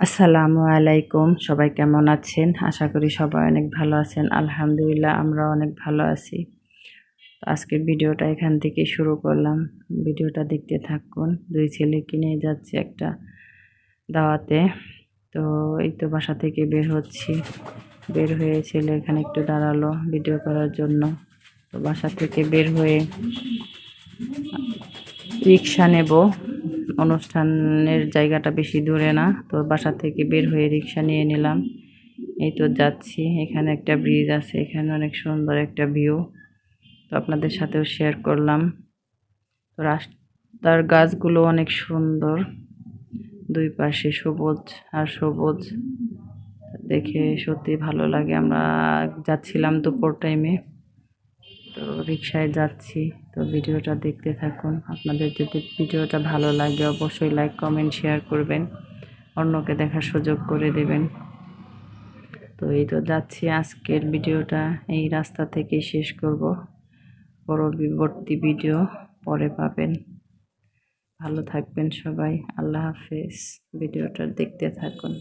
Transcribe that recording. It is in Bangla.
আসসালামু আলাইকুম। সবাই কেমন আছেন? আশা করি সবাই অনেক ভালো আছেন। আলহামদুলিল্লাহ আমরা অনেক ভালো আছি। আজকের ভিডিওটা এখান থেকে শুরু করলাম। ভিডিওটা দেখতে থাকুন। দুই ছেলে কিনে যাচ্ছে একটা দাওয়াতে। তো এই তো বাসা থেকে বের হচ্ছি। বের হয়ে ছেলে এখানে একটু দাঁড়াল ভিডিও করার জন্য। তো বাসা থেকে বের হয়ে রিক্সা নেব। অনুষ্ঠানের জায়গাটা বেশি দূরে না, তো বাসা থেকে বের হয়ে রিক্সা নিয়ে নিলাম। এই তো যাচ্ছি, এখানে একটা ব্রিজ আছে, এখানে অনেক সুন্দর একটা ভিউ তো আপনাদের সাথেও শেয়ার করলাম। তো রাস্তার গাছগুলো অনেক সুন্দর, দুই পাশে সবুজ আর সবুজ। দেখে সত্যি ভালো লাগে, আমরা যাচ্ছিলাম দুপুর টাইমে তো রিক্সায় যাচ্ছি। তো ভিডিওটা দেখতে থাকুন। আপনাদের যদি ভিডিওটা ভালো লাগে, অবশ্যই লাইক কমেন্ট শেয়ার করবেন। অন্যকে দেখার সুযোগ করে দেবেন। তো এই তো যাচ্ছি আজকের ভিডিওটা। এই রাস্তা থেকে শেষ করব। পরবর্তী ভিডিও পরে পাবেন। ভালো থাকবেন সবাই। আল্লাহ হাফেজ। ভিডিওটা দেখতে থাকুন।